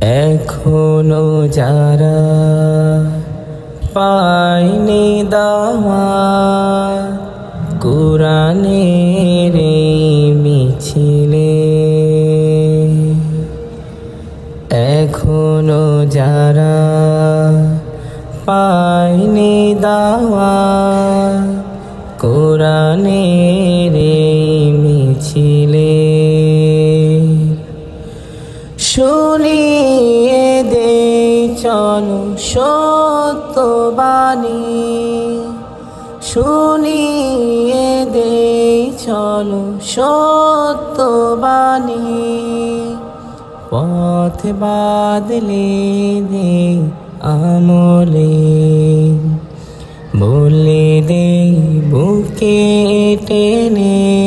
এখনও যারা পাইনি দাওয়া কোরআনের এই মিছিলে। এখনও যারা পাইনি দাওয়া কোরআনের এই মিছিলে। চলো সত্যবাণী। শুনিয়ে দে চলো সত্যবাণী। পথ বাদলে দে আমলে। বলে দে বুকে টেনে।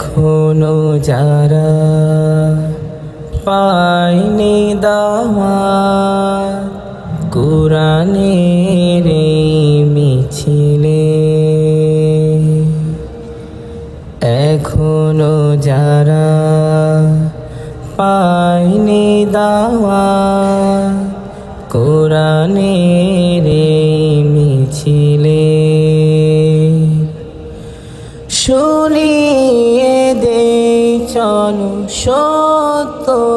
এখনও যারা পাইনি দাওয়া কোরআনের মিছিলে এখনও যারা পাইনি দাওয়া কোরআনের সত্যবাণী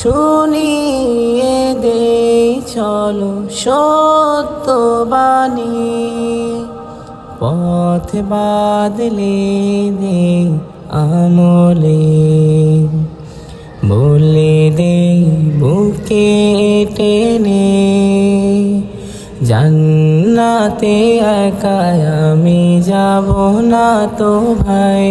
শুনিয়ে দে চলো সত্যবাণী। পথ বাদলে দে আমলে, বলে দে বুকে টেনে, জান্নাতে একা আমি যাব না তো ভাই।